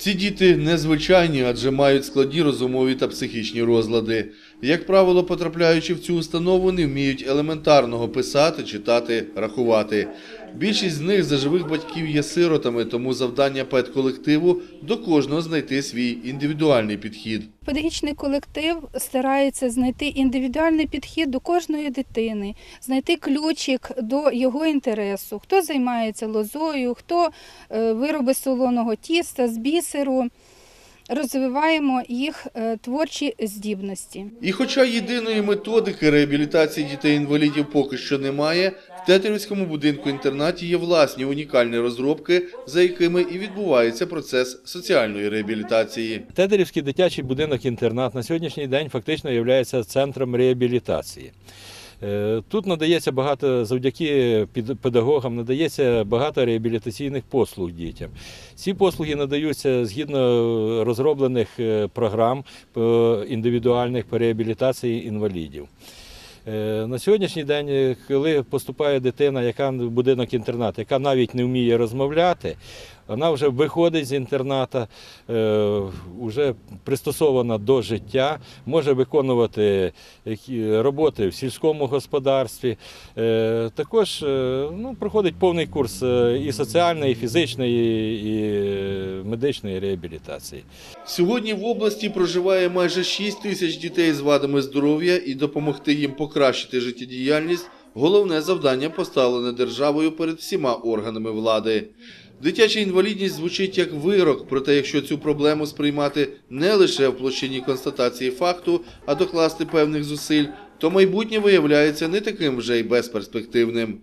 Ці діти незвичайні, адже мають складні розумові та психічні розлади. Як правило, потрапляючи в цю установу, не вміють елементарного писати, читати, рахувати. Більшість з них за живих батьків є сиротами, тому завдання педколективу до кожного знайти свій індивідуальний підхід. Педагогічний колектив старається знайти індивідуальний підхід до кожної дитини, знайти ключик до його інтересу. Хто займається лозою, хто е, вироби солоного тіста з бісеру. Розвиваємо їх е, творчі здібності. І хоча єдиної методики реабілітації дітей-інвалідів поки що немає, в Тетерівському будинку-інтернаті є власні унікальні розробки, за якими і відбувається процес соціальної реабілітації. Тетерівський дитячий будинок-інтернат на сьогоднішній день фактично є центром реабілітації. Е, Тут надається багато завдяки педагогам, надається багато реабілітаційних послуг дітям. Ці послуги надаються згідно розроблених е, програм е, індивідуальних по реабілітації інвалідів. На сьогоднішній день, коли поступає дитина, яка в будинок інтернат, яка навіть не вміє розмовляти, вона вже виходить з інтерната, е, вже пристосована до життя, може виконувати роботи в сільському господарстві. Е, Також е, ну, проходить повний курс е, і соціальної, і фізичної, і е, медичної реабілітації. Сьогодні в області проживає майже 6 тисяч дітей з вадами здоров'я і допомогти їм покращити життєдіяльність – головне завдання поставлене державою перед всіма органами влади. Дитяча інвалідність звучить як вирок, проте якщо цю проблему сприймати не лише в площині констатації факту, а докласти певних зусиль, то майбутнє виявляється не таким вже й безперспективним.